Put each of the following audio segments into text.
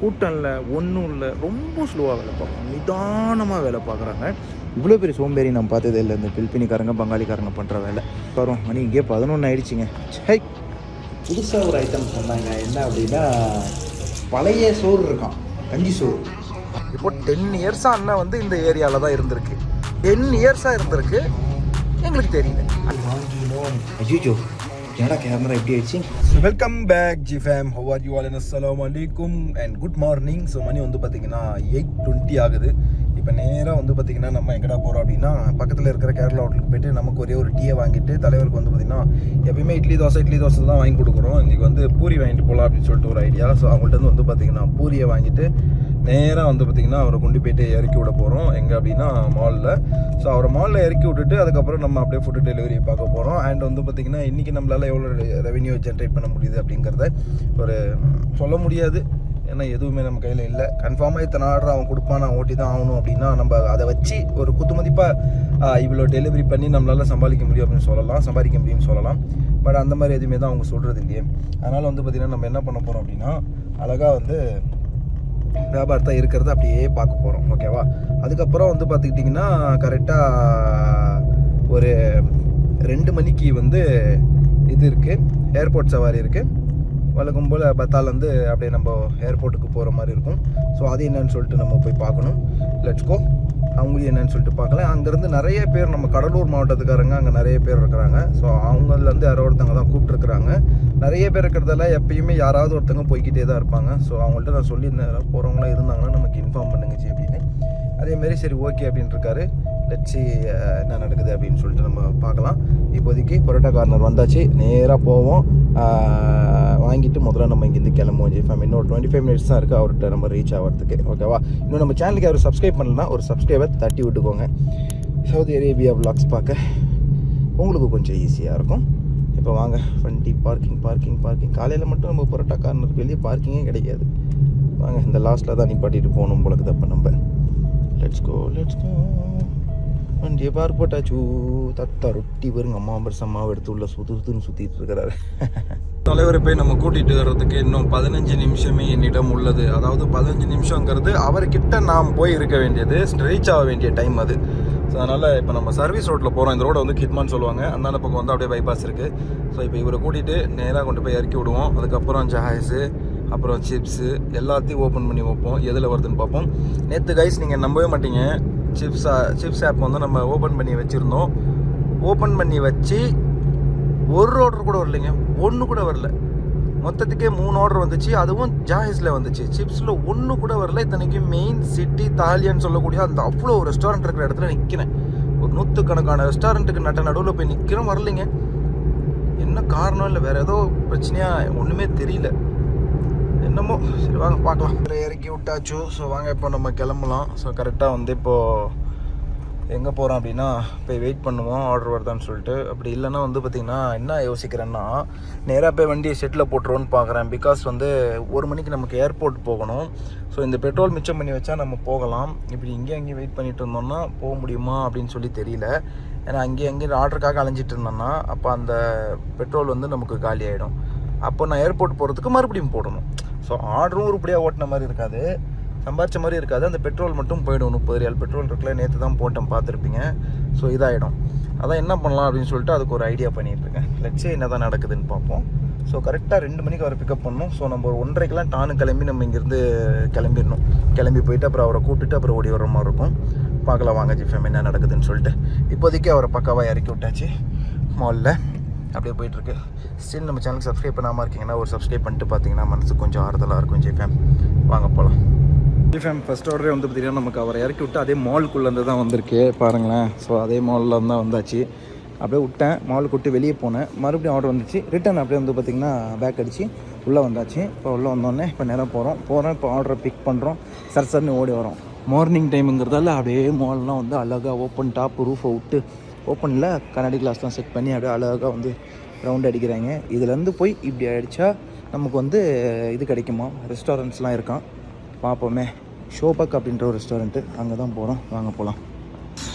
கூட்டம் இல்லை ஒன்றும் இல்லை ரொம்ப ஸ்லோவாக வேலை பார்க்குறாங்க. நிதானமாக வேலை பார்க்குறாங்க. இவ்வளோ பெரிய சோம்பேறி நான் பார்த்ததே இல்லை. இந்த பிலிப்பினிக்காரங்க பங்காளிக்காரங்க பண்ணுற வேலை. வரும் மணி இங்கே பதினொன்று ஆயிடுச்சுங்க. சை புதுசாக ஒரு ஐட்டம் சொன்னாங்க. என்ன அப்படின்னா பழைய சோறு இருக்கான் கஞ்சி சோறு. இப்போ டென் இயர்ஸாக அண்ணன் வந்து இந்த ஏரியாவில் தான் இருந்திருக்கு. டென் இயர்ஸாக இருந்திருக்கு. எங்களுக்கு தெரியல. அஜிஜோ என்னடா கேமரா எப்படி ஆயிடுச்சு welcome back G fam how are you all அஸ்லாம் அலைக்கும் அண்ட் குட் மார்னிங் ஸோ மணி வந்து பார்த்தீங்கன்னா எயிட் டுவெண்ட்டி ஆகுது. இப்போ நேராக வந்து பார்த்தீங்கன்னா நம்ம எங்கடா போகிறோம் அப்படின்னா பக்கத்தில் இருக்கிற கேரளா ஹோட்டலுக்கு போயிட்டு நமக்கு ஒரே ஒரு டீயை வாங்கிட்டு தலைவருக்கு வந்து பார்த்தீங்கன்னா எப்பயுமே இட்லி தோசை இட்லி தோசை தான் வாங்கி கொடுக்குறோம். இன்றைக்கி வந்து பூரி வாங்கிட்டு போகலாம் அப்படின்னு சொல்லிட்டு ஒரு ஐடியா ஸோ அவங்கள்ட்ட வந்து பார்த்தீங்கன்னா பூரியை வாங்கிட்டு நேராக வந்து பார்த்திங்கன்னா அவரை கொண்டு போயிட்டு இறக்கி விட போகிறோம் எங்கே அப்படின்னா மாலில் ஸோ அவரை மாலில் இறக்கி விட்டுட்டு அதுக்கப்புறம் நம்ம அப்படியே ஃபுட்டு டெலிவரி பார்க்க போகிறோம் அண்ட் வந்து பார்த்திங்கன்னா இன்றைக்கி நம்மளால் எவ்வளோ ரெவென்யூ ஜென்ரேட் பண்ண முடியுது அப்படிங்கிறத ஒரு சொல்ல முடியாது. ஏன்னா எதுவுமே நம்ம கையில் இல்லை. கன்ஃபார்மாக இத்தனை ஆர்டர் அவன் கொடுப்பான் நான் ஓட்டி தான் ஆகணும் அப்படின்னா நம்ம அதை வச்சு ஒரு குத்துமதிப்பாக இவ்வளோ டெலிவரி பண்ணி நம்மளால் சம்பாதிக்க முடியும் அப்படின்னு சொல்லலாம் சம்பாதிக்க முடியும்னு சொல்லலாம். பட் அந்த மாதிரி எதுவுமே தான் அவங்க சொல்கிறது இல்லையே. அதனால் வந்து பார்த்திங்கன்னா நம்ம என்ன பண்ண போகிறோம் அப்படின்னா அழகாக வந்து வியாபாரத்தை இருக்கிறத அப்படியே பார்க்க போகிறோம் ஓகேவா அதுக்கப்புறம் வந்து பார்த்துக்கிட்டிங்கன்னா கரெக்டாக ஒரு ரெண்டு மணிக்கு வந்து இது இருக்குது ஏர்போர்ட் சவாரி இருக்குது வழக்கம் போல் பத்தாலேருந்து அப்படியே நம்ம ஏர்போர்ட்டுக்கு போகிற மாதிரி இருக்கும். ஸோ அது என்னன்னு சொல்லிட்டு நம்ம போய் பார்க்கணும். லெட்ஸ் கோ அவங்களையும் என்னன்னு சொல்லிட்டு பார்க்கலாம் அங்கேருந்து நிறைய பேர் நம்ம கடலூர் மாவட்டத்துக்காரங்க அங்கே நிறைய பேர் இருக்கிறாங்க. ஸோ அவங்கலேருந்து யாரோ ஒருத்தவங்க தான் கூப்பிட்ருக்குறாங்க நிறைய பேர் இருக்கிறதால எப்பயுமே யாராவது ஒருத்தவங்க போய்கிட்டே தான் இருப்பாங்க. ஸோ அவங்கள்ட்ட நான் சொல்லியிருந்தேன் போகிறவங்களாம் இருந்தாங்கன்னா நமக்கு இன்ஃபார்ம் பண்ணுங்க ஜி அப்படின்னு. அதேமாரி சரி ஓகே அப்படின்னு இருக்காரு. லட்சி uh, என்ன நடக்குது அப்படின்னு சொல்லிட்டு நம்ம பார்க்கலாம். இப்போதைக்கு பரோட்டா கார்னர் வந்தாச்சு. நேராக போவோம். வாங்கிட்டு முதல்ல நம்ம இங்கேருந்து கிளம்புவோம். G fam. இன்னொரு டுவெண்ட்டி ஃபைவ் மினிட்ஸ் தான் இருக்குது அவர்கிட்ட நம்ம ரீச் ஆகிறதுக்கு ஓகேவா இன்னும் நம்ம சேனலுக்கு அவர் சப்ஸ்கிரைப் பண்ணலன்னா ஒரு சப்ஸ்கிரைபர் தட்டி விட்டுக்கோங்க. சவுதி அரேபியா பிளாக்ஸ் பார்க்க உங்களுக்கு கொஞ்சம் ஈஸியாக இருக்கும். இப்போ வாங்க. வண்டி பார்க்கிங் பார்க்கிங் பார்க்கிங் காலையில் மட்டும் நம்ம பரோட்டா கார்னருக்கு வெளியே பார்க்கிங்கே கிடைக்காது. வாங்க இந்த லாஸ்ட்டில் தான் நிப்பாட்டிட்டு போகணும் போலக்குது அப்போ நம்ம. லெட்ஸ் கோ லெட்ஸ் கோ வண்டியை பார்க் போட்டாச்சு தத்தா ரொட்டி பாருங்க அம்மா பரிசு எடுத்து உள்ள சுத்து சுத்துன்னு சுற்றிட்டு இருக்கிறாரு. தலைவரை போய் நம்ம கூட்டிட்டு வர்றதுக்கு இன்னும் பதினஞ்சு நிமிஷமே என்னிடம் உள்ளது. அதாவது பதினஞ்சு நிமிஷங்கிறது அவர்கிட்ட நாம் போய் இருக்க வேண்டியது ஸ்ட்ரெச் ஆக வேண்டிய டைம் அது. ஸோ அதனால் இப்போ நம்ம சர்வீஸ் ரோட்டில் போகிறோம் இந்த ரோடை வந்து கிட்மான்னு சொல்லுவாங்க. அந்த பக்கம் வந்து அப்படியே பைபாஸ் இருக்குது ஸோ இப்போ இவரை கூட்டிகிட்டு நேராக கொண்டு போய் இறக்கி விடுவோம். அதுக்கப்புறம் ஜாய்ஸு அப்புறம் சிப்ஸு எல்லாத்தையும் ஓப்பன் பண்ணி வைப்போம். எதில் வருதுன்னு பார்ப்போம். நேற்று கைஸ் நீங்கள் நம்பவே மாட்டீங்க. சிப்ஸ் சிப்ஸ் ஆப் வந்து நம்ம ஓப்பன் பண்ணி வச்சுருந்தோம். ஓப்பன் பண்ணி வச்சு ஒரு ஆர்டர் கூட வரலைங்க. ஒன்று கூட வரல. மொத்தத்துக்கே மூணு ஆர்டர் வந்துச்சு. அதுவும் ஜாஹிஸில் வந்துச்சு. சிப்ஸில் ஒன்று கூட வரல. இத்தனைக்கும் மெயின் சிட்டி தாலியான்னு சொல்லக்கூடிய அந்த அவ்வளோ ரெஸ்டாரண்ட் இருக்கிற இடத்துல நிற்கிறேன் ஒரு நூற்றுக்கணக்கான ரெஸ்டாரண்ட்டுக்கு நட்ட நடுவில் போய் நிற்கிறோம் வரலைங்க. என்ன காரணம் இல்லை வேறு ஏதோ பிரச்சனையாக ஒன்றுமே தெரியல. என்னமோ? சரி வாங்க பார்க்கலாம். இறக்கி விட்டாச்சு. ஸோ வாங்க இப்போ நம்ம கிளம்பலாம். ஸோ கரெக்டாக வந்து இப்போது எங்கே போகிறோம் அப்படின்னா போய் வெயிட் பண்ணுவோம். ஆர்டர் வருதான்னு சொல்லிட்டு. அப்படி இல்லைன்னா வந்து பார்த்திங்கன்னா என்ன யோசிக்கிறேன்னா நேராக போய் வண்டியை செட்டில் போட்டுருவோன்னு பார்க்குறேன். பிகாஸ் வந்து ஒரு மணிக்கு நமக்கு ஏர்போர்ட் போகணும். ஸோ இந்த பெட்ரோல் மிச்சம் பண்ணி வச்சா நம்ம போகலாம். இப்படி இங்கேயும் அங்கேயும் வெயிட் பண்ணிட்டு இருந்தோம்னா போக முடியுமா அப்படின்னு சொல்லி தெரியல. ஏன்னா அங்கேயும் அங்கேயும் ஆர்டருக்காக அலைஞ்சிட்டு இருந்தோம்னா அப்போ அந்த பெட்ரோல் வந்து நமக்கு காலி ஆகிடும் அப்போ நான் ஏர்போர்ட் போகிறதுக்கு மறுபடியும் போடணும். ஸோ ஆர்டரும் உருப்படியாக ஓட்டின மாதிரி இருக்காது. சம்பாரிச்ச மாதிரி இருக்காது. அந்த பெட்ரோல் மட்டும் போயிடும். முப்பது ரியால் பெட்ரோல் இருக்குல்ல நேற்று தான் போட்டேன் பார்த்துருப்பீங்க. ஸோ இதாகிடும் அதான் என்ன பண்ணலாம் அப்படின்னு சொல்லிட்டு அதுக்கு ஒரு ஐடியா பண்ணிட்டுருக்கேன் லட்சியம் லட்சே என்ன தான் நடக்குதுன்னு பார்ப்போம். ஸோ கரெக்டாக ரெண்டு மணிக்கு அவரை பிக்கப் பண்ணணும். ஸோ நம்ம ஒரு ஒன்றரைக்கெலாம் டானு கிளம்பி நம்ம இங்கேருந்து கிளம்பிடணும். கிளம்பி போயிட்டு அப்புறம் அவரை கூப்பிட்டுட்டு அப்புறம் ஓடி வர மாதிரி இருக்கும். பார்க்கலாம் வாங்க ஜிஃபேம் என்ன நடக்குதுன்னு சொல்லிட்டு. இப்போதைக்கு அவரை பக்காவாக இறக்கி விட்டாச்சு. மாலில். அப்படியே போயிட்டுருக்கு. ஸ்டில் நம்ம சேனலுக்கு சப்ஸ்கிரைப் பண்ணாமல் இருக்கீங்கன்னா ஒரு சப்ஸ்கிரைப் பண்ணிட்டு பார்த்தீங்கன்னா மனசு கொஞ்சம் ஆறுதலாக இருக்கும் ஜெய்ஃபேம் வாங்க போகலாம் ஜெய்ஃபேம் ஃபஸ்ட் ஆர்டரே வந்து பார்த்தீங்கன்னா நமக்கு அவரை இறக்கி விட்டு அதே மாலுக்குள்ளேருந்து தான் வந்திருக்கு. பாருங்களேன். ஸோ அதே மாலில் தான் வந்தாச்சு. அப்படியே விட்டேன். மாலுக்கு விட்டு வெளியே போனேன். மறுபடியும் ஆர்டர் வந்துச்சு. ரிட்டன் அப்படியே வந்து பார்த்திங்கன்னா பேக் அடித்து உள்ளே வந்தாச்சு. இப்போ உள்ளே வந்தோடனே இப்போ நேரம் போகிறோம் போகிறோம் இப்போ ஆர்டரை பிக் பண்ணுறோம் சர் சர்னு ஓடி வரோம். மார்னிங் டைமுங்கிறதால அப்படியே மால்லாம் வந்து அழகாக ஓப்பன் டாப் ரூஃபை விட்டு ஓப்பனில் கண்ணாடி கிளாஸ்லாம் செட் பண்ணி அப்படியே அழகாக வந்து ரவுண்ட் அடிக்கிறாங்க. இதுலேருந்து போய் இப்படி அடித்தா நமக்கு வந்து இது கிடைக்குமா? ரெஸ்டாரண்ட்ஸ்லாம் இருக்கான். பார்ப்போமே. ஷோபக் அப்படின்ற ஒரு ரெஸ்டாரண்ட்டு அங்கே தான் போகிறோம் வாங்க போகலாம்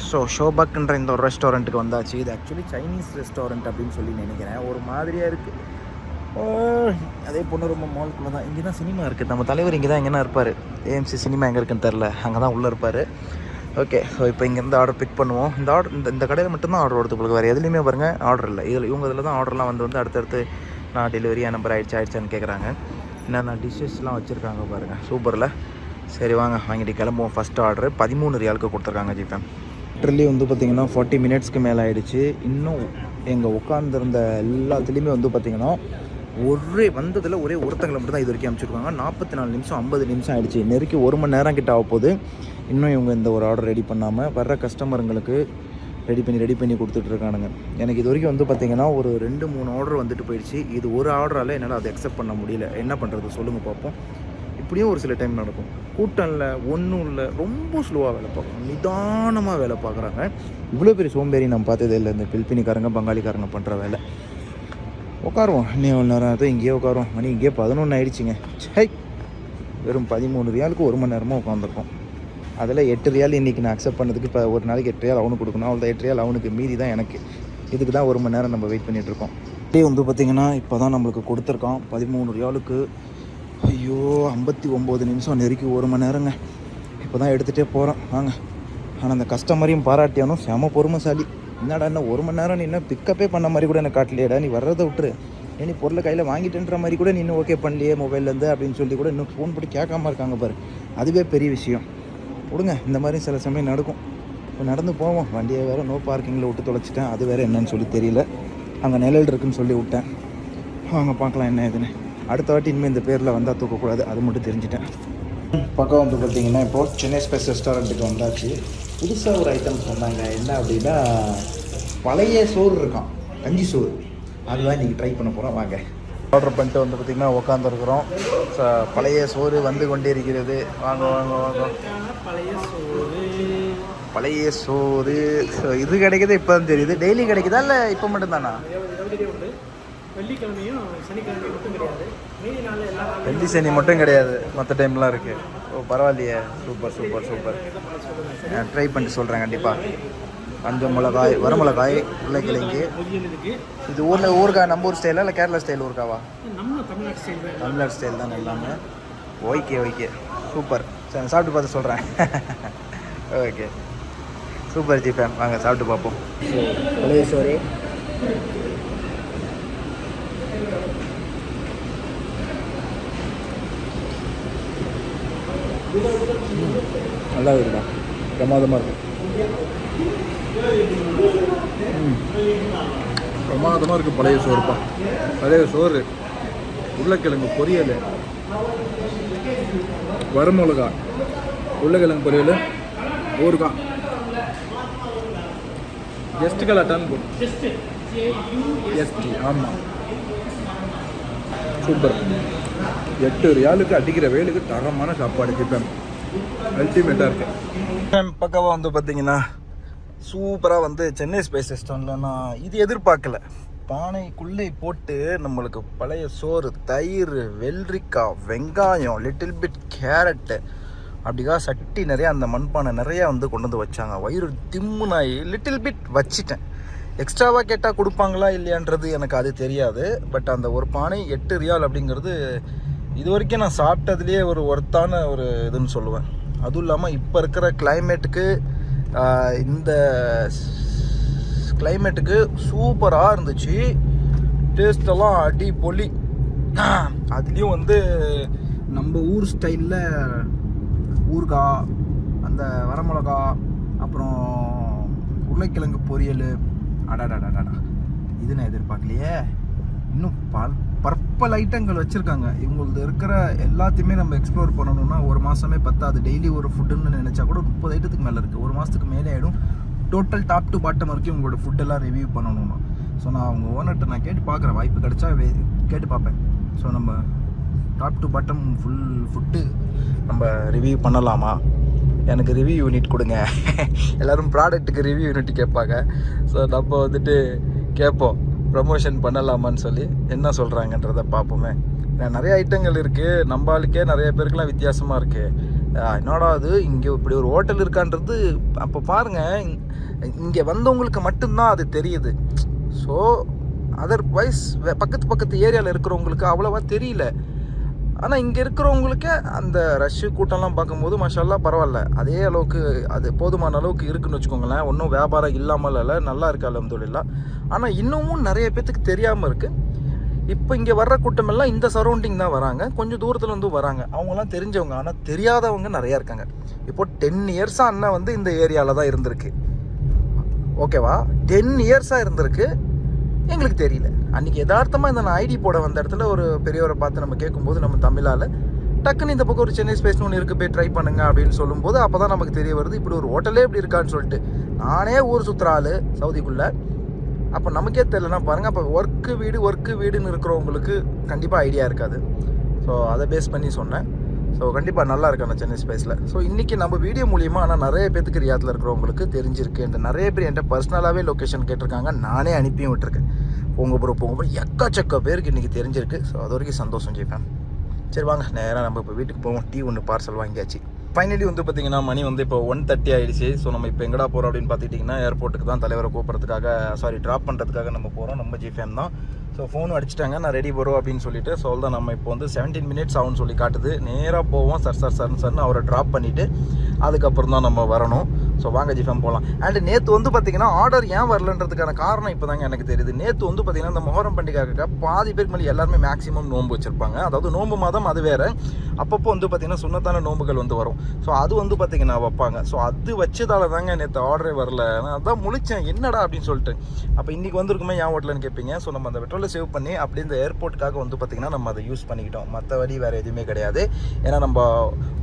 ஸோ ஷோபக்ன்ற இந்த ஒரு ரெஸ்டாரண்ட்டுக்கு வந்தாச்சு. இது ஆக்சுவலி சைனீஸ் ரெஸ்டாரண்ட் அப்படின்னு சொல்லி நினைக்கிறேன். ஒரு மாதிரியாக இருக்குது அதே பொண்ணு ரொம்ப மால்குள்ளே தான். இங்கே தான் சினிமா இருக்குது நம்ம தலைவர் இங்கே தான் எங்கன்னா இருப்பார். ஏஎம்சி சினிமா எங்கே இருக்குன்னு தெரில அங்கே தான் உள்ளே இருப்பார். ஓகே ஸோ இப்போ இங்கேருந்து ஆர்டர் பிக் பண்ணுவோம். இந்த ஆர்டர் இந்த இந்த கடையில் மட்டும்தான் ஆர்டர் வருது உங்களுக்கு வேறு எதுலேயுமே பாருங்கள் ஆர்டர் இல்லை. இதில் இவங்க இதில் தான் ஆர்டர்லாம் வந்து வந்து அடுத்தடுத்து நான் டெலிவரி நம்பர் ஆயிடுச்சு ஆயிடுச்சான்னு கேட்குறாங்க என்னென்ன டிஷ்ஷஸ்லாம் வச்சுருக்காங்க பாருங்கள் சூப்பரில் சரி வாங்க வாங்கிட்டு கிளம்புவோம். ஃபஸ்ட் ஆர்டர் பதிமூணு ரியாலுக்கு கொடுத்துருக்காங்க ஜிபேம் ட்ரில்லி வந்து பார்த்திங்கன்னா ஃபார்ட்டி மினிட்ஸ்க்கு மேலே ஆகிடுச்சு இன்னும் எங்கள் உட்காந்துருந்த எல்லாத்துலேயுமே வந்து பார்த்திங்கன்னா ஒரே வந்ததில் ஒரே ஒருத்தங்களை மட்டும் தான் இது வரைக்கும் அனுப்பிச்சிருக்காங்க. நாற்பத்தி நாலு நிமிஷம் ஐம்பது நிமிஷம் ஆகிடுச்சு நெருக்கி ஒரு மணி நேரம் கிட்ட ஆக போகுது இன்னும் இவங்க இந்த ஒரு ஆர்டர் ரெடி பண்ணாமல் வர்ற கஸ்டமருங்களுக்கு ரெடி பண்ணி ரெடி பண்ணி கொடுத்துட்ருக்கானுங்க எனக்கு இது வரைக்கும் வந்து பார்த்திங்கன்னா ஒரு ரெண்டு மூணு ஆர்டர் வந்துட்டு போயிடுச்சு. இது ஒரு ஆர்டரால் என்னால் அதை அக்செப்ட் பண்ண முடியல. என்ன பண்ணுறது சொல்லுங்கள் பார்ப்போம் இப்படியும் ஒரு சில டைம் நடக்கும். கூட்டம் இல்லை ஒன்றும் இல்லை ரொம்ப ஸ்லோவாக வேலை பார்க்குறாங்க. நிதானமாக வேலை பார்க்குறாங்க. இவ்வளோ பெரிய சோம்பேறி நம்ம பார்த்ததே இல்லை. இந்த பில்பினிக்காரங்க பங்காளிக்காரங்க பண்ணுற வேலை. உட்காருவோம். இன்னும் எவ்வளோ நேரம் ஆகுது இங்கேயே உட்காருவோம். மணி இங்கேயே பதினொன்று ஆயிடுச்சுங்க. சை வெறும் பதிமூணு ரியாலுக்கு ஒரு மணி நேரமாக உட்காந்துருக்கோம் அதில் எட்டு ரியால் இன்றைக்கி நான் அக்செப்ட் பண்ணதுக்கு இப்போ ஒரு நாளைக்கு எட்டு ரியால் அவனுக்கு கொடுக்கணும். அவ்வளோ எட்டு ரியால் அவனுக்கு மீதி தான் எனக்கு. இதுக்கு தான் ஒரு மணி நேரம் நம்ம வெயிட் பண்ணிகிட்ருக்கோம் இதே வந்து பார்த்திங்கன்னா இப்போ தான் நம்மளுக்கு கொடுத்துருக்கான். பதிமூணு ரியாலுக்கு ஐயோ ஐம்பத்தி ஒம்பது நிமிஷம் நெருக்கி ஒரு மணி நேரங்க. இப்போ தான் எடுத்துகிட்டே போகிறோம் வாங்க. ஆனால் அந்த கஸ்டமரையும் பாராட்டியானும் செம பொறுமைசாலி. என்னடா என்ன ஒரு மணி நேரம் நீ என்ன பிக்கப்பே பண்ண மாதிரி கூட எனக்கு காட்டலையேடா. நீ வர்றதை விட்டுரு. ஏன் நீ பொருளை கையில் வாங்கிட்டுன்ற மாதிரி கூட நீ இன்னும் ஓகே பண்ணலையே மொபைல்லேருந்து அப்படின்னு சொல்லி கூட இன்னும் ஃபோன் போட்டு கேட்காம இருக்காங்க பாரு. அதுவே பெரிய விஷயம். விடுங்க இந்த மாதிரி சில சமயம் நடக்கும். இப்போ நடந்து போவோம். வண்டியை வேறு நோ பார்க்கிங்கில் விட்டு தொலைச்சிட்டேன். அது வேறு என்னன்னு சொல்லி தெரியல. அங்கே நிழல் இருக்குன்னு சொல்லி விட்டேன். வாங்க பார்க்கலாம் என்ன ஏதுன்னு. அடுத்த வாட்டி இனிமேல் இந்த பேரில் வந்தால் தூக்கக்கூடாது. அது மட்டும் தெரிஞ்சுட்டேன். பக்கம் வந்து பார்த்தீங்கன்னா இப்போது சென்னை ஸ்பைஸ் ரெஸ்டாரண்ட்டுக்கு வந்தாச்சு. புதுசாக ஒரு ஐட்டம் சொன்னாங்க. என்ன அப்படின்னா பழைய சோறு இருக்கான் கஞ்சி சோறு. அதுதான் இன்றைக்கி ட்ரை பண்ண போகிறோம் வாங்க. ஆர்டர் பண்ணிட்டு வந்து பார்த்திங்கன்னா உட்காந்துருக்குறோம் பழைய சோறு வந்து கொண்டே இருக்கிறது வாங்க வாங்க வாங்க. பழைய சோறு. ஸோ இது கிடைக்கிறது இப்போ தான் தெரியுது. டெய்லி கிடைக்குதா இல்லை இப்போ மட்டும்தானா? மட்டும் கிடையாது வெள்ளி சனி மட்டும் கிடையாது. மற்ற டைம்லாம் இருக்குது ஓ பரவாயில்லையே. Super super super. ட்ரை பண்ணிட்டு சொல்கிறேன் கண்டிப்பாக பஞ்ச மிளகாய் வரமிளகாய் உருளைக்கிழங்கு இது ஊரில் ஊறுகாய் நம்ம ஊர் ஸ்டைலா இல்லை கேரளா ஸ்டைல் ஊறுகாவா நம்ம தமிழ்நாட்டு ஸ்டைல் தான் தமிழ்நாடு ஸ்டைல் தான் எல்லாமே. Okay okay. சூப்பர். சரி சாப்பிட்டு பார்த்து சொல்கிறேன் ஓகே. சூப்பர் ஜிபேன் வாங்க சாப்பிட்டு பார்ப்போம். சோறு நல்லா இருக்குடா. பிரமாதமாக இருக்கு. பிரமாதமாக இருக்குது பழைய சோறுப்பா. பழைய சோறு. உருளைக்கிழங்கு பொரியல். வரமிளகா உருளைக்கிழங்கு பொரியல். ஊருக்கா கெஸ்ட் கலாட்டான்னு போட்டு எஸ்டி ஆமாம் சூப்பர் எட்டு ரியாலுக்கு அடிக்கிற வேலுக்கு தரமான சாப்பாடு சிப்பேன் அல்டிமேட்டாக இருக்கு. பக்கமாக வந்து பார்த்தீங்கன்னா சூப்பராக வந்து சென்னை ஸ்பைஸ் ரெஸ்டாரண்ட்டில் நான் இது எதிர்பார்க்கல. பானைக்குள்ளே போட்டு நம்மளுக்கு பழைய சோறு தயிர் வெள்ளரிக்காய் வெங்காயம் லிட்டில் பிட் கேரட்டு அப்படிக்கா சட்டி நிறையா அந்த மண்பானை நிறையா வந்து கொண்டு வந்து வச்சாங்க. வயிறு திம்முனாயி லிட்டில் பிட் வச்சிட்டேன். எக்ஸ்ட்ராவாக கேட்டால் கொடுப்பாங்களா இல்லையான்றது எனக்கு அது தெரியாது. பட் அந்த ஒரு பானை எட்டு ரியால் அப்படிங்கிறது இது வரைக்கும் நான் சாப்பிட்டதுலேயே ஒரு ஒர்த்தான ஒரு இதுன்னு சொல்லுவேன். அதுவும் இல்லாமல் இப்போ இருக்கிற கிளைமேட்டுக்கு இந்த கிளைமேட்டுக்கு சூப்பராக இருந்துச்சு. டேஸ்டெல்லாம் அடி பொலி அதுலேயும் வந்து நம்ம ஊர் ஸ்டைலில் ஊறுகாய் அந்த வரமிளகா அப்புறம் உருளைக்கிழங்கு பொரியல். அடாடாடாடாடா. இது நான் எதிர்பார்க்கலையே. இன்னும் பல் பர்பல் ஐட்டங்கள் வச்சுருக்காங்க. இவங்களுக்கு இருக்கிற எல்லாத்தையுமே நம்ம எக்ஸ்ப்ளோர் பண்ணணும்னா ஒரு மாதமே பத்தாது. டெய்லி ஒரு ஃபுட்டுன்னு நினச்சா கூட முப்பது ஐட்டத்துக்கு மேலே இருக்குது ஒரு மாதத்துக்கு மேலே ஆகிடும் டோட்டல் டாப் டு பாட்டம் வரைக்கும் உங்களோட ஃபுட்டெல்லாம் ரிவ்யூ பண்ணணும்னா. ஸோ நான் அவங்க ஓனர்கிட்ட நான் கேட்டு பார்க்குறேன். வாய்ப்பு கிடைச்சா வே கேட்டு பார்ப்பேன். ஸோ நம்ம top to bottom full food நம்ம ரிவ்யூ பண்ணலாமா? எனக்கு ரிவ்யூ யூனிட் கொடுங்க. எல்லோரும் ப்ராடக்ட்டுக்கு ரிவ்யூ யூனிட் கேட்பாங்க. ஸோ நம்ம வந்துட்டு கேட்போம். ப்ரமோஷன் பண்ணலாமான்னு சொல்லி என்ன சொல்கிறாங்கன்றத பார்ப்போமே. நிறைய ஐட்டங்கள் இருக்குது நம்ம ஆளுக்கே நிறைய பேருக்குலாம் வித்தியாசமாக இருக்குது என்னடா அது? இங்கே இப்படி ஒரு ஹோட்டல் இருக்கான்றது அப்போ பாருங்கள் இங்கே வந்தவங்களுக்கு மட்டும்தான் அது தெரியுது. ஸோ அதர்வைஸ் பக்கத்து பக்கத்து ஏரியாவில் இருக்கிறவங்களுக்கு அவ்வளோவா தெரியல. ஆனால் இங்கே இருக்கிறவங்களுக்கு அந்த ரஷ்ஷு கூட்டம்லாம் பார்க்கும்போது மஷாலா பரவாயில்ல. அதே அளவுக்கு அது போதுமான அளவுக்கு இருக்குன்னு வச்சுக்கோங்களேன். ஒன்றும் வியாபாரம் இல்லாமல் இல்லை நல்லா இருக்கு அலமதுல்லா ஆனால் இன்னமும் நிறைய பேத்துக்கு தெரியாமல் இருக்குது இப்போ இங்கே வர்ற கூட்டமெல்லாம் இந்த சரௌண்டிங் தான் வராங்க. கொஞ்சம் தூரத்தில் வந்து வராங்க. அவங்கலாம் தெரிஞ்சவங்க. ஆனால் தெரியாதவங்க நிறையா இருக்காங்க. இப்போ டென் இயர்ஸாக அண்ணன் வந்து இந்த ஏரியாவில் தான் இருந்திருக்கு. ஓகேவா? டென் இயர்ஸாக இருந்திருக்கு. எங்களுக்கு தெரியல. அன்றைக்கி யதார்த்தமாக இந்த நான் ஐடி போட வந்த இடத்துல ஒரு பெரியவரை பார்த்து நம்ம கேட்கும்போது நம்ம தமிழால் டக்குன்னு இந்த பக்கம் ஒரு சென்னை ஸ்பேஸ் ஒன்று இருக்குது போய் ட்ரை பண்ணுங்க அப்படின்னு சொல்லும்போது அப்போ தான் நமக்கு தெரிய வருது இப்படி ஒரு ஹோட்டலே இப்படி இருக்கான்னு சொல்லிட்டு. நானே ஊர் சுற்றுற ஆள் சவுதிக்குள்ளே. அப்போ நமக்கே தெரிலனா பாருங்கள் அப்போ ஒர்க்கு வீடு ஒர்க்கு வீடுன்னு இருக்கிறவங்களுக்கு கண்டிப்பாக ஐடியா இருக்காது. ஸோ அதை பேஸ் பண்ணி சொன்னேன். ஸோ கண்டிப்பாக நல்லா இருக்கு அந்த சென்னை ஸ்பேஸில் ஸோ இன்றைக்கி நம்ம வீடியோ மூலியமாக ஆனால் நிறைய பேத்துக்கு ரியாத்தில் இருக்கிறவங்களுக்கு தெரிஞ்சிருக்கு. இந்த நிறைய பேர் என்கிட்ட பர்சனலாகவே லொக்கேஷன் கேட்டிருக்காங்க நானே அனுப்பியும் விட்டுருக்கேன். போங்க ப்ரோ போங்க ப்ரோ எக்கச்சக்க பேருக்கு இன்றைக்கி தெரிஞ்சிருக்கு. ஸோ அது வரைக்கும் சந்தோஷம் ஜெயிப்பேன் சரி வாங்க. நேராக நம்ம இப்போ வீட்டுக்கு போவோம். டீ ஒன்று பார்சல் வாங்கியாச்சு. ஃபைனலி வந்து பார்த்தீங்கன்னா மணி வந்து இப்போ ஒன் தேர்ட்டி ஆகிடுச்சு ஸோ நம்ம இப்போ எங்கடா போகிறோம் அப்படின்னு பார்த்துட்டிங்கன்னா ஏர்போர்ட்டுக்கு தான் தலைவரை கூப்பிட்றதுக்காக சாரி ட்ராப் பண்ணுறதுக்காக நம்ம போகிறோம் நம்ம ஜிஃபேம் தான். ஸோ ஃபோனும் அடிச்சிட்டாங்க. நான் ரெடி வரும் அப்படின்னு சொல்லிட்டு ஸோ தான் நம்ம இப்போ வந்து செவன்டீன் மினிட்ஸ் ஆகும்னு சொல்லி காட்டுது. நேராக போவோம். சார் சார் சார் சார்னு அவரை ட்ராப் பண்ணிவிட்டு அதுக்கப்புறம் தான் நம்ம வரணும். ஸோ வாங்க ஜிஃபம் போகலாம் அண்ட் நேற்று வந்து பார்த்தீங்கன்னா ஆர்டர் ஏன் வரலன்றதுக்கான காரணம் இப்போ தாங்க எனக்கு தெரியுது. நேற்று வந்து பார்த்தீங்கன்னா இந்த மொஹரம் பண்டிகைக்காக பாதி பேருக்கு மேலே எல்லாருமே மேக்ஸிமம் நோன்பு வச்சுருப்பாங்க. அதாவது நோன்பு மாதம் அது வேறு. அப்பப்போ வந்து பார்த்தீங்கன்னா சுண்ணத்தான நோன்புகள் வந்து வரும். ஸோ அது வந்து பார்த்தீங்கன்னா வைப்பாங்க. ஸோ அது வச்சதால தாங்க நேற்று ஆர்டரே வரல. நான் அதான் முழிச்சேன். என்னடா அப்படின்னு சொல்லிட்டு. அப்போ இன்றைக்கி வந்திருக்குமே? ஏன் ஓட்டலன்னு கேட்பீங்க ஸோ நம்ம அந்த பெட்ரோலை சேவ் பண்ணி அப்படி இந்த ஏர்போர்ட்டுக்காக வந்து பார்த்திங்கன்னா நம்ம அதை யூஸ் பண்ணிக்கிட்டோம். மற்ற வழி வேறு எதுவுமே கிடையாது. ஏன்னா நம்ம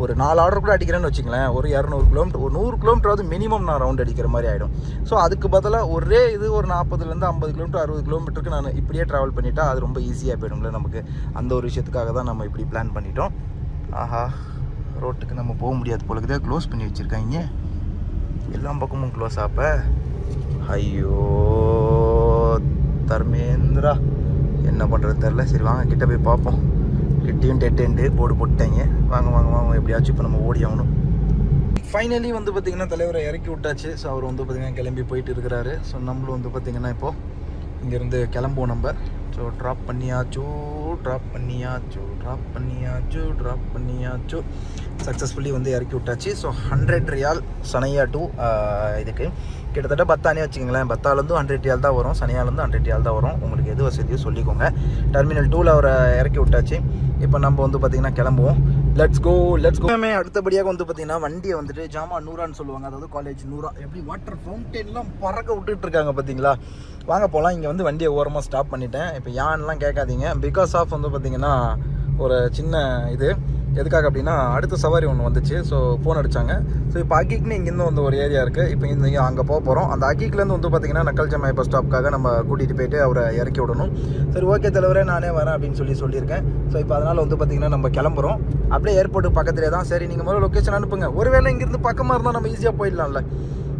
ஒரு நாலு ஆர்டர் கூட அடிக்கிறேன்னு வச்சுங்களேன் ஒரு இரநூறு கிலோமீட்டர் ஒரு நூறு கிலோமீட்டராவது மினிமம் நான் ரவுண்ட் அடிக்கிற மாதிரி ஆகிடும் ஸோ அதுக்கு பதிலாக ஒரே இது ஒரு நாற்பதுலேருந்து ஐம்பது கிலோமீட்டர் அறுபது கிலோமீட்டருக்கு நான் இப்படியே ட்ராவல் பண்ணிட்டா அது ரொம்ப ஈஸியாக போயிடும்ல நமக்கு. அந்த ஒரு விஷயத்துக்காக தான் நம்ம இப்படி பிளான் பண்ணிட்டோம். ஆஹா ரோட்டுக்கு நம்ம போக முடியாது போலக்குதே க்ளோஸ் பண்ணி வச்சுருக்காங்க. எல்லா பக்கமும் க்ளோஸ் ஆப்ப ஐயோ தர்மேந்திரா. என்ன பண்ணுறது தெரில சரி வாங்க கிட்ட போய் பார்ப்போம். கிட்டேயும் டெட் எண்டு போர்டு போட்டுட்டாங்க. வாங்க வாங்க வாங்க. எப்படியாச்சும் இப்போ நம்ம ஓடி ஆகணும். ஃபைனலி வந்து பார்த்திங்கன்னா தலைவரை இறக்கி விட்டாச்சு. ஸோ அவர் வந்து பார்த்திங்கன்னா கிளம்பி போயிட்டு இருக்கிறாரு. ஸோ நம்மளும் வந்து பார்த்திங்கன்னா இப்போது இங்கேருந்து கிளம்புவோம் நம்ம. ஸோ ட்ராப் பண்ணியாச்சோ ட்ராப் பண்ணியாச்சோ ட்ராப் பண்ணியாச்சோ ட்ராப் பண்ணியாச்சோ. சக்ஸஸ்ஃபுல்லி வந்து இறக்கி விட்டாச்சு. ஸோ ஹண்ட்ரட் ரியால் சனையா டூ இதுக்கு. கிட்டத்தட்ட பத்தானே வச்சுக்கங்களேன். பத்தாலேருந்து ஹண்ட்ரட் ரியால் தான் வரும். சனியாலேருந்து ஹண்ட்ரட் ரியால் தான் வரும். உங்களுக்கு எது வசதியோ சொல்லிக்கோங்க. டெர்மினல் டூவில் அவரை இறக்கி விட்டாச்சு. இப்போ நம்ம வந்து பார்த்திங்கன்னா கிளம்புவோம். லெட்ஸ் கோ லெட்ஸ் கோமே அடுத்தபடியாக வந்து பார்த்தீங்கன்னா வண்டியை வந்துட்டு ஜாமா நூறான்னு சொல்லுவாங்க. அதாவது காலேஜ் நூறா. எப்படி வாட்டர் ஃபவுண்டெயின்லாம் பறக்க விட்டுட்டு இருக்காங்க பார்த்தீங்களா? வாங்க போகலாம் இங்கே வந்து வண்டியை ஓரமாக ஸ்டாப் பண்ணிட்டேன். இப்போ யான்லாம் கேட்காதீங்க. பிகாஸ் ஆஃப் வந்து பார்த்தீங்கன்னா ஒரு சின்ன இது. எதுக்காக அப்படின்னா அடுத்த சவாரி ஒன்று வந்துச்சு. ஸோ ஃபோன் அடித்தாங்க ஸோ இப்போ அகிக்னு இங்கேருந்து வந்து ஒரு ஏரியா இருக்குது இப்போ இந்த அங்கே போக போகிறோம் அந்த அகிக்லேருந்து வந்து பார்த்தீங்கன்னா நக்கல் ஜமாய் பஸ் ஸ்டாப்புக்காக நம்ம கூட்டிகிட்டு போயிட்டு அவரை இறக்கி விடணும். சரி ஓகே தலைவரே நானே வரேன் அப்படின்னு சொல்லி சொல்லியிருக்கேன். ஸோ இப்போ அதனால் வந்து பார்த்தீங்கன்னா நம்ம கிளம்புறோம். அப்படியே ஏர்போர்ட்டுக்கு பக்கத்துலேயே தான். சரி நீங்கள் முதல்ல லொக்கேஷன் அனுப்புங்க. ஒருவேளை இங்கேருந்து பக்கமாக இருந்தால் நம்ம ஈஸியாக போயிடலாம்ல.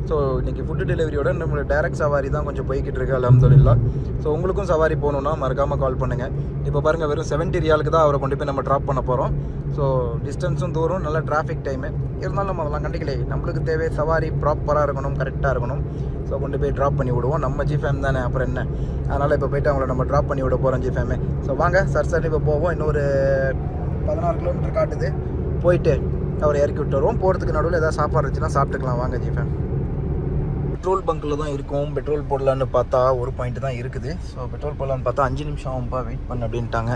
ஸோ இன்றைக்கி ஃபுட்டு டெலிவரியோட நம்மளோட டேரக்ட் சவாரி தான் கொஞ்சம் போய்கிட்டு இருக்கு அலமதுல்லா ஸோ உங்களுக்கும் சவாரி போகணுன்னா மறக்காமல் கால் பண்ணுங்கள் இப்போ பாருங்கள் வெறும் செவன்ட்டி ரியாலுக்கு தான் அவரை கொண்டு போய் நம்ம ட்ராப் பண்ண போகிறோம் ஸோ டிஸ்டன்ஸும் தூரம் நல்ல டிராஃபிக் டைமு இருந்தாலும் நம்ம அதெல்லாம் கண்டிக்கலை நம்மளுக்கு தேவை சவாரி ப்ராப்பராக இருக்கணும் கரெக்டாக இருக்கணும். ஸோ கொண்டு போய் ட்ராப் பண்ணி விடுவோம். நம்ம ஜிஃபேம் தானே அப்புறம் என்ன? அதனால் இப்போ போயிட்டு அவங்கள நம்ம ட்ராப் பண்ணி விட போகிறோம் ஜிஃபேமே ஸோ வாங்க சார் சார் இப்போ போவோம். இன்னொரு பதினாறு கிலோமீட்டர் காட்டுது. போயிட்டு அவரை இறக்கி விட்டுருவோம். போகிறதுக்கு நடுவில் ஏதாவது சாப்பாடு இருந்துச்சுன்னா சாப்பிட்டுக்கலாம். வாங்க ஜிஃபேம் பெட்ரோல் பங்க்கில் தான் இருக்கும். பெட்ரோல் போடலான்னு பார்த்தா ஒரு பாயிண்ட் தான் இருக்குது. ஸோ பெட்ரோல் போடலான்னு பார்த்தா அஞ்சு நிமிஷம் ஆகும்பா வெயிட் பண்ண அப்படின்ட்டாங்க.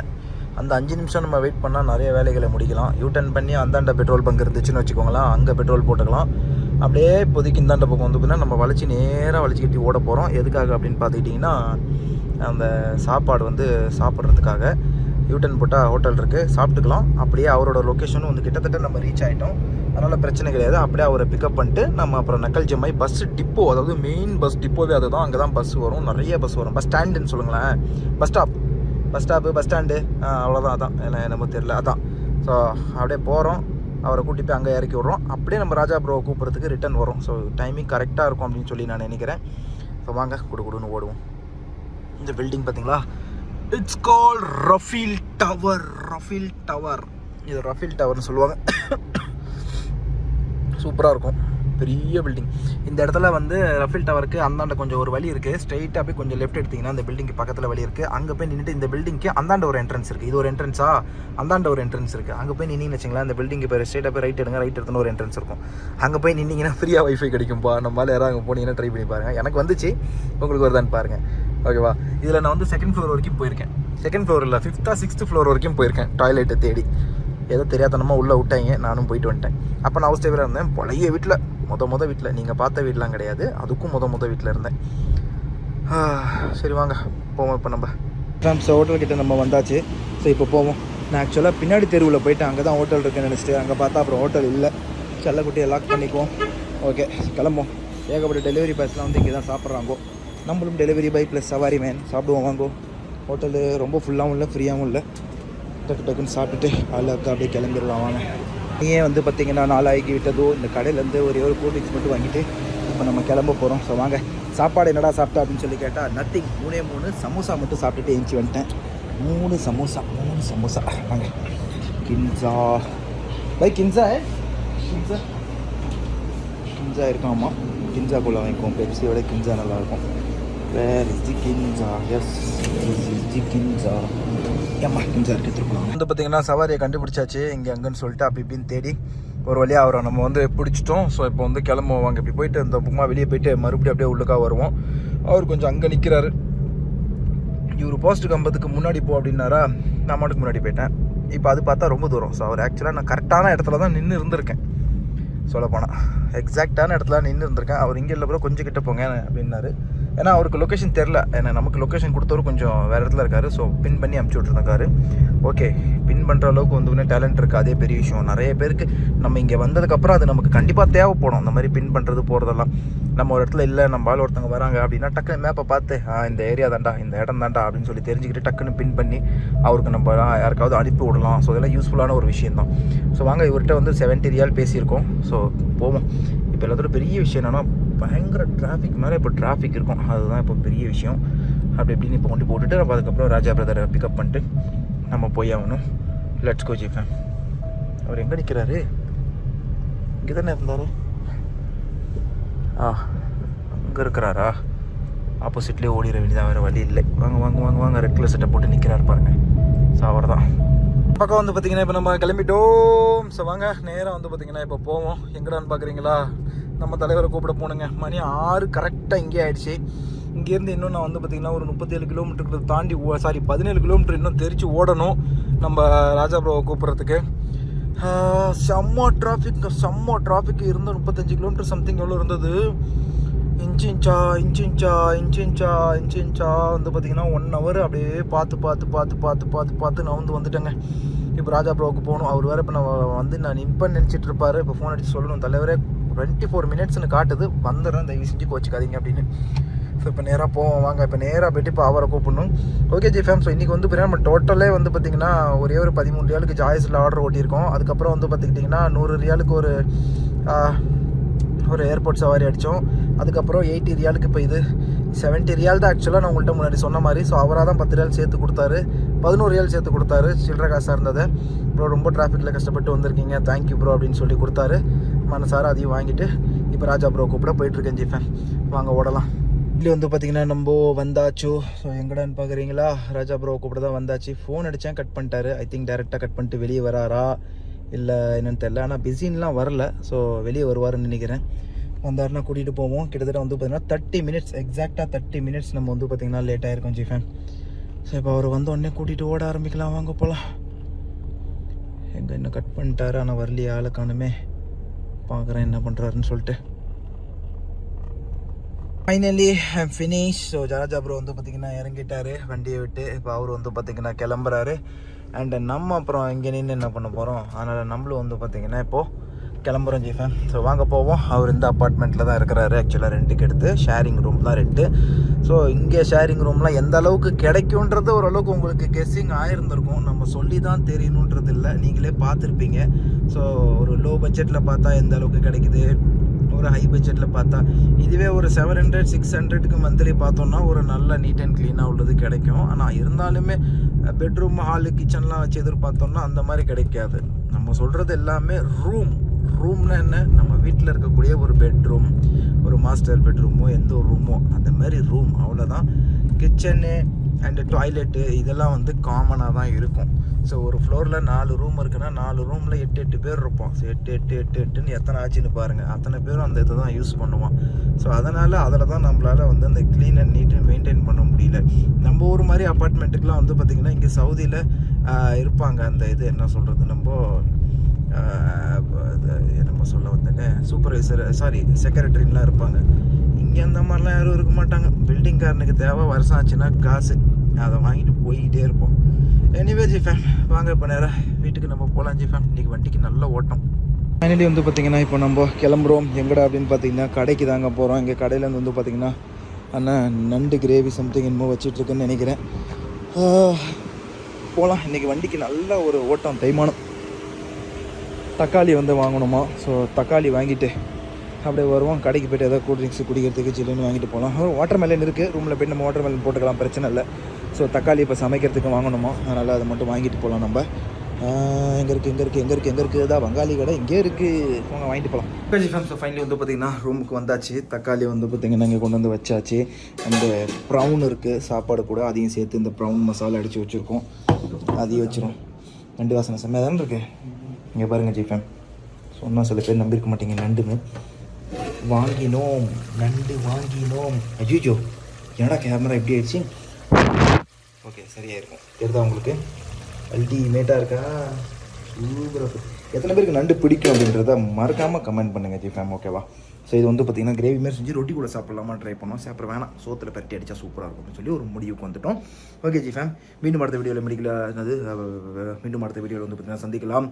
அந்த அஞ்சு நிமிஷம் நம்ம வெயிட் பண்ணால் நிறைய வேலைகளை முடிக்கலாம். யூ டர்ன் பண்ணி அந்தாண்ட பெட்ரோல் பங்க் இருந்துச்சுன்னு வச்சுக்கோங்களேன் அங்கே பெட்ரோல் போட்டுக்கலாம். அப்படியே இப்போதைக்கு இந்தாண்ட பக்கம் வந்து பார்த்தீங்கன்னா நம்ம வளைச்சி நேராக வளைச்சிக்கிட்டு ஓட போகிறோம் எதுக்காக அப்படின்னு பார்த்துக்கிட்டிங்கன்னா அந்த சாப்பாடு வந்து சாப்பிட்றதுக்காக. யூட்டன் போட்டால் ஹோட்டல் இருக்குது சாப்பிட்டுக்கலாம். அப்படியே அவரோட லொக்கேஷனும் வந்து கிட்டத்தட்ட நம்ம ரீச் ஆகிட்டோம் அதனால் பிரச்சனை கிடையாது. அப்படியே அவரை பிக்கப் பண்ணிட்டு நம்ம அப்புறம் நக்கல் ஜம்மாய் பஸ் டிப்போ அதாவது மெயின் பஸ் டிப்போவே அதுதான். அங்கே தான் பஸ் வரும். நிறைய பஸ் வரும். பஸ் ஸ்டாண்டுன்னு சொல்லுங்களேன். Bus stop bus stop bus stand அவ்வளோதான் அதான். என்ன என்னமோ தெரியல. அதான். ஸோ அப்படியே போகிறோம் அவரை கூட்டி போய் அங்கே இறக்கி விட்றோம். அப்படியே நம்ம ராஜா ப்ரோவை கூப்பிட்றதுக்கு ரிட்டன் வரும். ஸோ டைமிங் கரெக்டாக இருக்கும் அப்படின்னு சொல்லி நான் நினைக்கிறேன். ஸோ வாங்க குடு குடுன்னு ஓடுவோம். இந்த பில்டிங் பார்த்தீங்களா? It's call Raffle tower Raffle tower இது ரஃபீல் டவர்னு சொல்லுவாங்க. சூப்பராக இருக்கும். பெரிய பில்டிங் இந்த இடத்துல வந்து ரஃபில் டவருக்கு அந்தாண்ட கொஞ்சம் ஒரு வழி இருக்குது ஸ்ட்ரைட்டாக போய் கொஞ்சம் லெஃப்ட் எடுத்தீங்கன்னா இந்த பில்டிங்க்கு பக்கத்தில் வழி இருக்குது அங்கே போய் நின்றுட்டு இந்த பில்டிங்க்கு அந்தாண்ட ஒரு என்ட்ரன்ஸ் இருக்குது இது ஒரு என்ட்ரன்ஸா அந்தாண்ட ஒரு என்ட்ரன்ஸ் இருக்குது அங்கே போய் நின்னீங்கன்னு வச்சிங்களா இந்த பில்டிங்கு இப்போ ஸ்ட்ரைட்டாக போய் ரைட் எடுங்க ரைட் எடுத்துன்னு ஒரு என்ட்ரன்ஸ் இருக்கும். அங்கே போய் நின்னீங்கன்னா ஃப்ரீயாக வைஃபை கிடைக்கும்பா. நம்மளால் யாராவது அங்கே போனீங்கன்னா ட்ரை பண்ணி பாருங்கள் எனக்கு வந்துச்சு. உங்களுக்கு வருதான்னு பாருங்கள் ஓகேவா இதில் நான் வந்து செகண்ட் ஃப்ளோர் வரைக்கும் போயிருக்கேன். செகண்ட் ஃப்ளோர் இல்லை ஃபிஃப்த்தா சிக்ஸ்த் ஃப்ளோர் வரைக்கும் போயிருக்கேன். டாய்லெட்டை தேடி. ஏதோ தெரியாதனமாக உள்ளே விட்டாங்க. நானும் போயிட்டு வந்துட்டேன். அப்போ நான் ஹவுஸ் டேவராக இருந்தேன். பழைய வீட்டில் மொத முத வீட்டில் நீங்கள் பார்த்த வீடெலாம் கிடையாது. அதுக்கும் மொத மொத வீட்டில் இருந்தேன். சரி வாங்க போவோம் இப்போ நம்ம. ட்ராம்ஸ் ஹோட்டல்கிட்ட நம்ம வந்தாச்சு. ஸோ இப்போ போவோம். நான் ஆக்சுவலாக பின்னாடி தெருவில் போயிட்டு அங்கே தான் ஹோட்டல் இருக்குன்னு நினச்சிட்டு அங்கே பார்த்தா அப்புறம் ஹோட்டல் இல்லை. செல்லக்குட்டியை லாக் பண்ணிக்குவோம். ஓகே கிளம்போம் ஏகப்பட்ட டெலிவரி பாய்ஸ்லாம் வந்து இங்கே தான் சாப்பிட்றாங்கோ. நம்மளும் டெலிவரி பாய் ப்ளஸ் சவாரி மேன் சாப்பிடுவோம் வாங்கோ. ஹோட்டலு ரொம்ப ஃபுல்லாகவும் இல்லை ஃப்ரீயாகவும் இல்லை. டக்கு டக்குன்னு சாப்பிட்டுட்டு அழகா அப்படியே கிளம்பிடலாம் வாங்க. நீயே வந்து பார்த்தீங்கன்னா நாளாகி விட்டதோ இந்த கடையிலேருந்து ஒரே ஒரு கூல் ட்ரிங்க்ஸ் மட்டும் வாங்கிட்டு இப்போ நம்ம கிளம்ப போகிறோம் ஸோ வாங்க சாப்பாடு என்னடா சாப்பிட்டா அப்படின்னு சொல்லி கேட்டால் நத்திங் மூணே மூணு சமோசா மட்டும் சாப்பிட்டுட்டு எழுந்துச்சி வந்துட்டேன். மூணு சமோசா மூணு சமோசா. வாங்க கின்சா. பை கின்சா கின்சா. கின்சா இருக்கும் ஆமாம் கின்சா கூட வாங்கிக்குவோம். பெப்சியோட கின்சா நல்லாயிருக்கும் where is the Kinza? Yes is the Kinza. ஏம்மா? வந்து பார்த்தீங்கன்னா சவாரியை கண்டுபிடிச்சாச்சு. இங்கே அங்கன்னு சொல்லிட்டு அப்படி இப்படின்னு தேடி ஒரு வழியாக அவரை நம்ம வந்து பிடிச்சிட்டோம். ஸோ இப்போ வந்து கிளம்புவோம் வாங்க இப்படி போயிட்டு இந்த புமா வெளியே போயிட்டு மறுபடியும் அப்படியே உள்ளுக்கா வருவோம். அவர் கொஞ்சம் அங்கே நிற்கிறாரு இவர் போஸ்ட் கம்பத்துக்கு முன்னாடி போ அப்படின்னாரா? நான் மாட்டுக்கு முன்னாடி போயிட்டேன். இப்போ அது பார்த்தா ரொம்ப தூரம். ஸோ அவர் ஆக்சுவலாக நான் கரெக்டான இடத்துல தான் நின்று இருந்திருக்கேன். சொல்ல போனால் எக்ஸாக்டான இடத்துல நின்று இருந்திருக்கேன். அவர் இங்கே இல்லை ப்ரோ கொஞ்சம் கிட்ட போங்க அப்படின்னாரு. ஏன்னா அவருக்கு லொக்கேஷன் தெரில ஏன்னா நமக்கு லொக்கேஷன் கொடுத்தவர் கொஞ்சம் வேறு இடத்துல இருக்காரு. ஸோ பின் பண்ணி அமுச்சு விட்ருந்தாரு ஓகே பின் பண்ணுற அளவுக்கு வந்து உடனே டேலண்ட் இருக்குது அதே பெரிய விஷயம். நிறைய பேருக்கு நம்ம இங்கே வந்ததுக்கப்புறம் அது நமக்கு கண்டிப்பாக தேவைப்படும். அந்த மாதிரி பின் பண்ணுறது போகிறதெல்லாம் நம்ம ஒரு இடத்துல இல்லை நம்ம ஆள் ஒருத்தவங்க வராங்க அப்படின்னா டக்குன்னு மேப்பை பார்த்து ஆ இந்த ஏரியா தாண்டா இந்த இடம் தான்டா அப்படின்னு சொல்லி தெரிஞ்சுக்கிட்டு டக்குன்னு பின் பண்ணி அவருக்கு நம்ம யாருக்காவது அனுப்பி விடலாம். ஸோ இதெல்லாம் யூஸ்ஃபுல்லான ஒரு விஷயம் தான் ஸோ வாங்க இவர்கிட்ட வந்து செவன்ட்டி ரியால் பேசியிருக்கோம். ஸோ போவோம். இப்போ எல்லாத்தோட பெரிய விஷயம் என்னென்னா பயங்கர டிராஃபிக் மேலே இப்போ டிராஃபிக் இருக்கும். அதுதான் இப்போ பெரிய விஷயம். அப்படி இப்படின்னு இப்போ கொண்டு போட்டுட்டு நம்ம அதுக்கப்புறம் ராஜா பிரதரை பிக்கப் பண்ணிட்டு நம்ம போய் ஆகணும். லெட்ஸ் கோ ஜிஃபேம் அவர் எங்கே நிற்கிறாரு இங்கே தானே இருந்தார்? ஆ அங்கே இருக்கிறாரா? ஆப்போசிட்லேயே ஓடிட வேண்டியதான் வேறு வழி இல்லை. வாங்க வாங்க வாங்க வாங்க. ரெட் கலர் சட்டை போட்டு நிற்கிறாரு பாருங்க. ஸோ அவர் தான் பக்கம் வந்து பார்த்தீங்கன்னா இப்போ நம்ம கிளம்பிட்டோம். ஸோ வாங்க நேராக வந்து பார்த்தீங்கன்னா இப்போ போவோம். எங்கடான்னு பார்க்குறீங்களா? நம்ம தலைவரை கூப்பிட போகணுங்க மணி ஆறு கரெக்டாக இங்கே ஆயிடுச்சு. இங்கேருந்து இன்னும் நான் வந்து பார்த்தீங்கன்னா ஒரு முப்பத்தேழு கிலோமீட்டருக்கு தாண்டி சாரி பதினேழு கிலோமீட்டர் இன்னும் தெரிச்சு ஓடணும் நம்ம ராஜாபுரவை கூப்பிட்றதுக்கு. செம்ம டிராஃபிக் செம்ம டிராஃபிக் இருந்த முப்பத்தஞ்சு கிலோமீட்டர் சம்திங் எவ்வளோ இருந்தது? இன்ச்சு இன்ச்சா இன்ச்சு இன்ச்சா இன்ச்சு இன்ச்சா இன்ச்சு இன்ச்சா வந்து பார்த்தீங்கன்னா ஒன் ஹவர் அப்படியே பார்த்து பார்த்து பார்த்து பார்த்து பார்த்து பார்த்து நான் வந்து வந்துட்டேங்க. இப்போ ராஜா ப்ரோவுக்கு போகணும். அவர் வேறு இப்போ நான் வந்து நான் நிற்பேன்னு நினச்சிட்டு இருப்பாரு. இப்போ ஃபோன் அடிச்சு சொல்லணும். தலைவரே டுவெண்ட்டி ஃபோர் மினிட்ஸ்னு காட்டுது. வந்துடுறேன். தயவு செஞ்சு கோச்சிக்காதீங்க அப்படின்னு. ஸோ இப்போ நேராக போவோம். வாங்க. இப்போ நேராக போயிட்டு இப்போ அவரை கூப்பிடணும். ஓகே ஜி ஃபேம் ஸோ இன்றைக்கி வந்து பார்த்தீங்கன்னா நம்ம டோட்டலே வந்து பார்த்திங்கன்னா ஒரே ஒரு பதிமூணு ரியாலுக்கு ஜாய்ஸில் ஆர்டர் ஓட்டியிருக்கோம். அதுக்கப்புறம் வந்து பார்த்துக்கிட்டிங்கன்னா நூறு ரியாலுக்கு ஒரு ஒரு ஏர்போர்ட் சவாரி அடித்தோம். அதுக்கப்புறம் எயிட்டி ரியாலுக்கு இப்போ இது செவன்ட்டி ரியால் தான் ஆக்சுவலாக நான் உங்கள்கிட்ட முன்னாடி சொன்ன மாதிரி. ஸோ அவராக தான் பத்து ரியால் சேர்த்து கொடுத்தாரு. பதினோரு ரியால் சேர்த்து கொடுத்தாரு. சில்லற காசாக இருந்தது. ப்ரோ ரொம்ப டிராஃபிக்கில் கஷ்டப்பட்டு வந்திருக்கீங்க. தேங்க்யூ ப்ரோ அப்படின்னு சொல்லி கொடுத்தாரு. மனசார அதையும் வாங்கிட்டு இப்போ ராஜா ப்ரோ கூப்பிட போயிட்டுருக்கேன் ஜிஃபேன் வாங்க ஓடலாம். இட்லி வந்து பார்த்தீங்கன்னா நம்ம வந்தாச்சு. ஸோ எங்கடான்னு பார்க்குறீங்களா ராஜா ப்ரோ கூப்பிட தான் வந்தாச்சு. ஃபோன் அடித்தேன் கட் பண்ணிட்டாரு. ஐ திங்க் டேரெக்டாக கட் பண்ணிட்டு வெளியே வராரா? இல்லை என்னென்னு தெரில ஆனால் பிஸின்லாம் வரல. ஸோ வெளியே வருவாருன்னு நினைக்கிறேன். வந்தாருன்னா கூட்டிகிட்டு போவோம். கிட்டத்தட்ட வந்து பார்த்தீங்கன்னா தேர்ட்டி மினிட்ஸ் எக்ஸாக்டாக தேர்ட்டி மினிட்ஸ் நம்ம வந்து பார்த்திங்கன்னா லேட் ஆகிருக்கோம் ஜிஃபேன் ஸோ இப்போ அவர் வந்த உடனே கூட்டிகிட்டு ஓட ஆரம்பிக்கலாம். வாங்க போகலாம் எங்கே இன்னும் கட் பண்ணிட்டாரு. ஆனால் வரலையே ஆளை காணுமே. பார்க்குறேன் என்ன பண்ணுறாருன்னு சொல்லிட்டு. ஃபைனலி ஃபினிஷ் ஸோ ஜராஜா ப்ரோ வந்து பார்த்தீங்கன்னா இறங்கிட்டாரு. வண்டியை விட்டு இப்போ அவர் வந்து பார்த்திங்கன்னா கிளம்புறாரு. அண்டு நம்ம அப்புறம் இங்கே நின்று என்ன பண்ண போகிறோம் அதனால் நம்மளும் வந்து பார்த்திங்கன்னா இப்போது கிளம்புறோம் ஜீஃபன் ஸோ வாங்க போவோம். அவர் இந்த அப்பார்ட்மெண்ட்டில் தான் இருக்கிறாரு. ஆக்சுவலாக ரெண்ட்டுக்கு எடுத்து ஷேரிங் ரூம் தான் ரெண்ட்டு ஸோ இங்கே ஷேரிங் ரூம்லாம் எந்த அளவுக்கு கிடைக்குன்றது ஓரளவுக்கு உங்களுக்கு கெஸ்ஸிங் ஆயிருந்திருக்கும். நம்ம சொல்லி தான் தெரியணுன்றது இல்லை. நீங்களே பார்த்துருப்பீங்க. ஸோ ஒரு லோ பட்ஜெட்டில் பார்த்தா எந்த அளவுக்கு கிடைக்குது? ஒரு ஹை பட்ஜெட்டில் பார்த்தா இதுவே ஒரு செவன் ஹண்ட்ரட் சிக்ஸ் ஹண்ட்ரடுக்கு மந்த்லி பார்த்தோம்னா ஒரு நல்ல நீட் அண்ட் க்ளீனாக உள்ளது கிடைக்கும். ஆனால் இருந்தாலுமே பெட்ரூம் ஹாலு கிச்சன்லாம் வச்சு எதிர்பார்த்தோம்னா அந்த மாதிரி கிடைக்காது. நம்ம சொல்கிறது எல்லாமே ரூம் ரூம்னா என்ன? நம்ம வீட்டில் இருக்கக்கூடிய ஒரு பெட்ரூம் ஒரு மாஸ்டர் பெட்ரூமோ எந்த ஒரு ரூமோ அந்த மாதிரி ரூம் அவ்வளோதான் கிச்சனு அண்டு டாய்லெட்டு இதெல்லாம் வந்து காமனாக தான் இருக்கும். ஸோ ஒரு ஃப்ளோரில் நாலு ரூம் இருக்குன்னா நாலு ரூமில் எட்டு எட்டு பேர் இருப்போம். ஸோ எட்டு எட்டு எட்டு எட்டுன்னு எத்தனை ஆச்சுன்னு பாருங்கள் அத்தனை பேரும் அந்த இதை தான் யூஸ் பண்ணுவோம் ஸோ அதனால் அதில் தான் நம்மளால் வந்து அந்த க்ளீன் அண்ட் நீட்டு மெயின்டைன் பண்ண முடியல. நம்ம ஊர் மாதிரி அப்பார்ட்மெண்ட்டுக்கெலாம் வந்து பார்த்திங்கன்னா இங்கே சவுதியில் இருப்பாங்க அந்த இது என்ன சொல்கிறது நம்ம நம்ம சொல்ல வந்தேனே சூப்பர்வைசர் சாரி செக்ரட்டரின்லாம் இருப்பாங்க. இங்கே அந்த மாதிரிலாம் யாரும் இருக்க மாட்டாங்க. பில்டிங்காரனுக்கு தேவை வருஷம் ஆச்சுன்னா காசு. அதை வாங்கிட்டு போய்கிட்டே இருப்போம். எனிவே ஜி ஃபேம் வாங்க இப்போ நேரம் வீட்டுக்கு நம்ம போகலாம் ஜிஃபேம் இன்றைக்கி வண்டிக்கு நல்ல ஓட்டம். ஃபைனலி வந்து பார்த்திங்கன்னா இப்போ நம்ம கிளம்புறோம். எங்கடா அப்படின்னு பார்த்தீங்கன்னா கடைக்கு தாங்க போகிறோம் இங்கே கடையிலேருந்து வந்து பார்த்திங்கன்னா அண்ணா நண்டு கிரேவி சம்திங் என்னமோ வச்சிட்ருக்குன்னு நினைக்கிறேன். போகலாம் இன்றைக்கி வண்டிக்கு நல்ல ஒரு ஓட்டம் தைமானம் தக்காளி வந்து வாங்கணுமா? ஸோ தக்காளி வாங்கிட்டு அப்படியே வருவோம். கடைக்கு போய்ட்டு ஏதாவது கூல் ட்ரிங்க்ஸ் குடிக்கிறதுக்கு சில்லுன்னு வாங்கிட்டு போகலாம். வாட்டர் மெலன் இருக்குது ரூமில் போய்ட்டு நம்ம வாட்டர் மெலன் போட்டுக்கலாம். பிரச்சனை இல்லை. ஸோ தக்காளி இப்போ சமைக்கிறதுக்கு வாங்கணுமா? அதனால் அதை மட்டும் வாங்கிட்டு போகலாம் நம்ம. எங்கே இருக்குது எங்கே இருக்குது எங்கே இருக்குது எங்கே இருக்குது இதாக வங்காளி கடை இங்கே இருக்குது அவங்க வாங்கிட்டு போகலாம். கஜி ஃபேம் ஸோ ஃபைனலி வந்து பார்த்திங்கன்னா ரூமுக்கு வந்தாச்சு. தக்காளி வந்து பார்த்திங்கன்னா இங்கே கொண்டு வந்து வச்சாச்சு. அந்த ப்ரௌன் இருக்குது சாப்பாடு கூட அதையும் சேர்த்து இந்த ப்ரௌன் மசாலா அடித்து வச்சுருக்கோம். அதையும் வச்சிரும். ரெண்டு வாசனை செம்மையாக தானே இருக்குது இங்கே பாருங்கள் ஜிஃபேம் சொன்னால் சில பேர் நம்பியிருக்க மாட்டீங்க. நண்டுன்னு. வாங்கினோம். நண்டு வாங்கினோம். அஜிஜோ என்னடா கேமரா எப்படி ஆயிடுச்சு? ஓகே சரியாக இருக்கும் தெரிதா உங்களுக்கு? அல்டிமேட்டாக இருக்கா? சூப்பராக எத்தனை பேருக்கு நண்டு பிடிக்கும் அப்படின்றத மறக்காமல் கமெண்ட் பண்ணுங்கள் ஜிஃபேம் ஓகேவா ஸோ இது வந்து பார்த்தீங்கன்னா கிரேவி மாதிரி செஞ்சு ரொட்டி கூட சாப்பிட்லாமா ட்ரை பண்ணோம். சாப்பிட வேணாம். சோத்தில் பரட்டி அடித்தா சூப்பராக இருக்கும் அப்படின்னு சொல்லி ஒரு முடிவுக்கு வந்துட்டோம். ஓகே ஜிஃபேம் மீண்டும் அடுத்த வீடியோவில் மெடிக்கல் மீண்டும் அடுத்த வீடியோவில் வந்து பார்த்தீங்கன்னா சந்திக்கலாம்.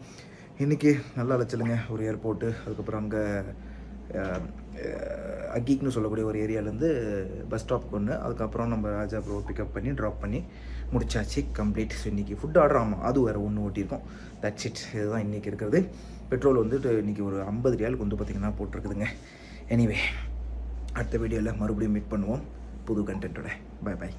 இன்றைக்கி நல்லா அழைச்சலுங்க ஒரு ஏர்போர்ட்டு அதுக்கப்புறம் அங்கே அகீக்னு சொல்லக்கூடிய ஒரு ஏரியாலேருந்து பஸ் ஸ்டாப்க்கு ஒன்று அதுக்கப்புறம் நம்ம ராஜா ப்ரோ பிக்கப் பண்ணி ட்ராப் பண்ணி முடிச்சாச்சு கம்ப்ளீட் ஸோ இன்றைக்கி ஃபுட் ஆர்டர் ஆமாம் அது வேறு ஒன்று ஓட்டியிருக்கோம். தட்ஸ் இட் இதுதான் இன்றைக்கி இருக்கிறது. பெட்ரோல் வந்துட்டு இன்றைக்கி ஒரு ஐம்பது ரியாலுக்கு வந்து பார்த்திங்கன்னா போட்டிருக்குதுங்க. எனிவே அடுத்த வீடியோவில் மறுபடியும் மீட் பண்ணுவோம். புது கண்டென்ட்டோட பாய் பாய்